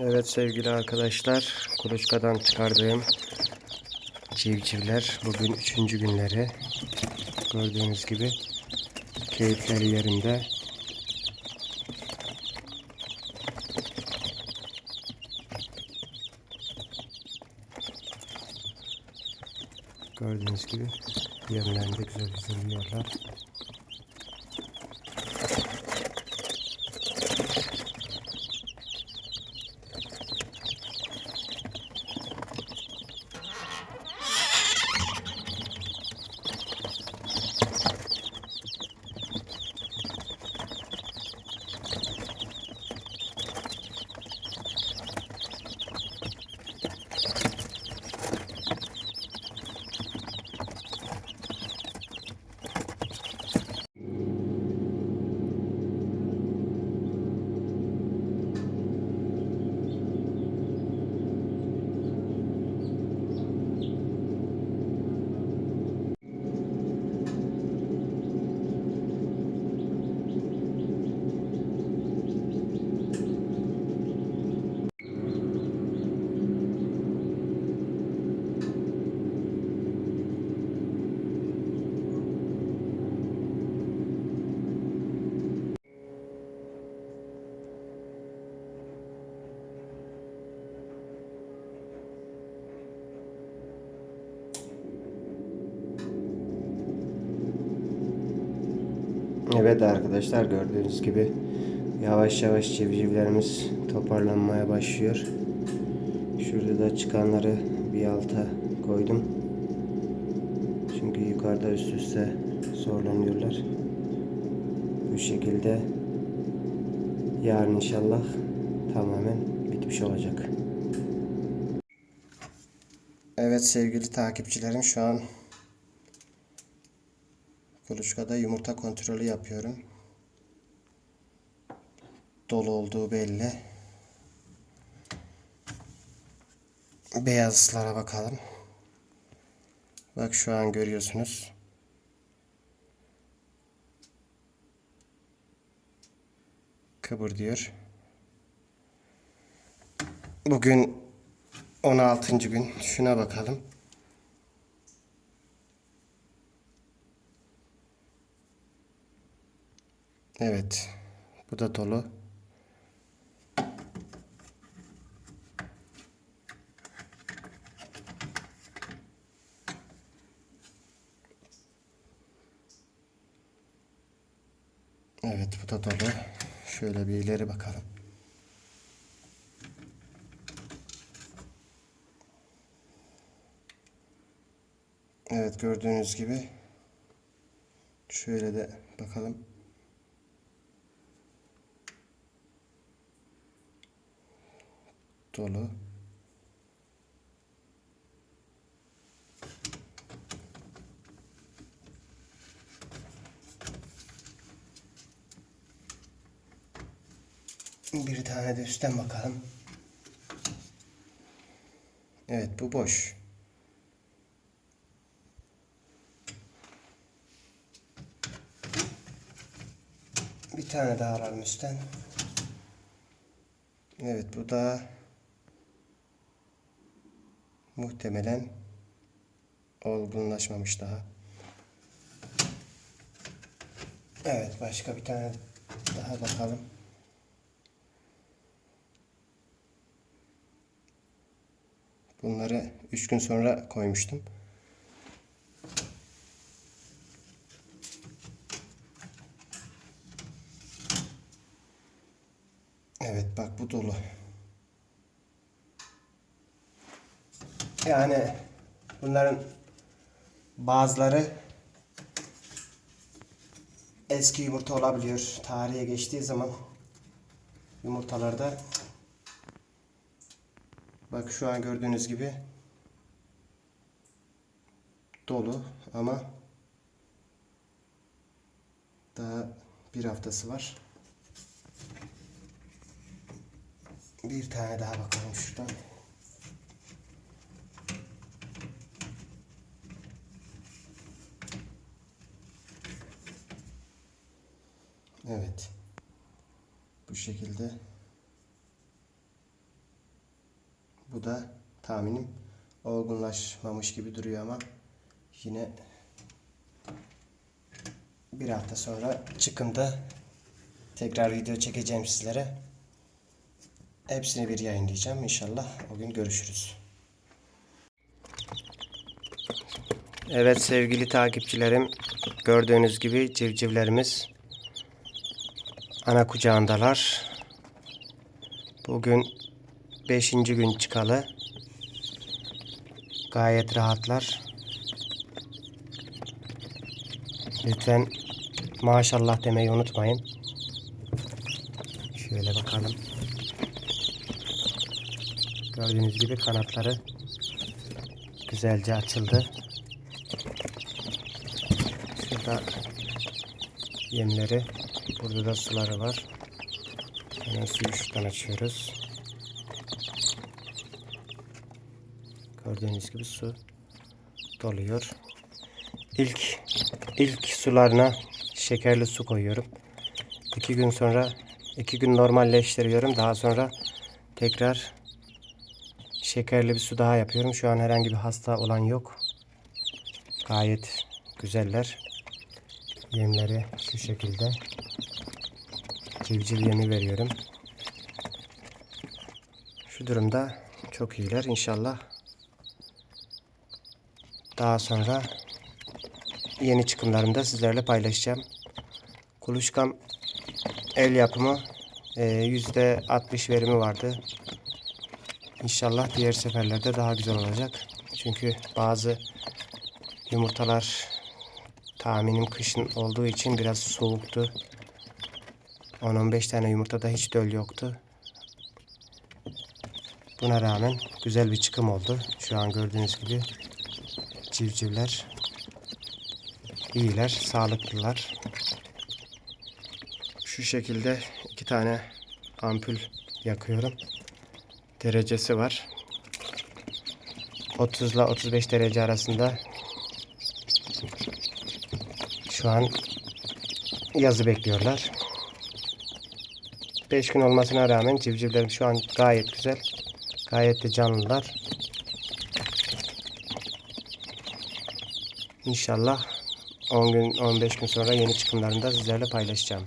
Evet sevgili arkadaşlar, kuluçkadan çıkardığım civcivler bugün üçüncü günleri. Gördüğünüz gibi keyifleri yerinde. Gördüğünüz gibi yerlerinde güzel güzel yiyorlar. Evet arkadaşlar gördüğünüz gibi yavaş yavaş civcivlerimiz toparlanmaya başlıyor. Şurada da çıkanları bir alta koydum. Çünkü yukarıda üst üste zorlanıyorlar. Bu şekilde yarın inşallah tamamen bitmiş olacak. Evet sevgili takipçilerim şu an Kuluçkada yumurta kontrolü yapıyorum. Dolu olduğu belli. Beyazlara bakalım. Bak şu an görüyorsunuz. Kıbır diyor. Bugün 16. gün. Şuna bakalım. Evet. Bu da dolu. Evet bu da dolu. Şöyle bir ileri bakalım. Evet gördüğünüz gibi şöyle de bakalım. Dolu. Bir tane de üstten bakalım. Evet bu boş. Bir tane daha alalım üstten. Evet bu da Muhtemelen olgunlaşmamış daha. Evet başka bir tane daha bakalım. Bunları 3 gün sonra koymuştum. Evet bak bu dolu. Yani bunların bazıları eski yumurta olabiliyor. Tarihe geçtiği zaman yumurtalarda bak şu an gördüğünüz gibi dolu ama daha bir haftası var. Bir tane daha bakalım şuradan. Evet. Bu şekilde Bu da tahminim olgunlaşmamış gibi duruyor ama yine bir hafta sonra çıkında tekrar video çekeceğim sizlere. Hepsini bir yayınlayacağım. İnşallah o gün görüşürüz. Evet sevgili takipçilerim gördüğünüz gibi civcivlerimiz ana kucağındalar. Bugün 5. gün çıkalı. Gayet rahatlar. Lütfen maşallah demeyi unutmayın. Şöyle bakalım. Gördüğünüz gibi kanatları güzelce açıldı. Şurada yemleri, burada da suları var. Hemen suyu şuradan açıyoruz. Gördüğünüz gibi su doluyor. İlk ilk sularına şekerli su koyuyorum. İki gün sonra iki gün normalleştiriyorum. Daha sonra tekrar şekerli bir su daha yapıyorum. Şu an herhangi bir hasta olan yok. Gayet güzeller. Yemleri şu şekilde. Civciv yemi veriyorum. Şu durumda çok iyiler. İnşallah daha sonra yeni çıkımlarında sizlerle paylaşacağım. Kuluçkam el yapımı e, %60 verimi vardı. İnşallah diğer seferlerde daha güzel olacak. Çünkü bazı yumurtalar tahminim kışın olduğu için biraz soğuktu. 10-15 tane yumurtada hiç döl yoktu. Buna rağmen güzel bir çıkım oldu. Şu an gördüğünüz gibi civcivler iyiler, sağlıklılar. Şu şekilde iki tane ampul yakıyorum. Derecesi var. 30 ile 35 derece arasında şu an yazı bekliyorlar. 5 gün olmasına rağmen civcivlerim şu an gayet güzel. Gayet de canlılar. İnşallah 10 gün 15 gün sonra yeni çıkımlarında sizlerle paylaşacağım.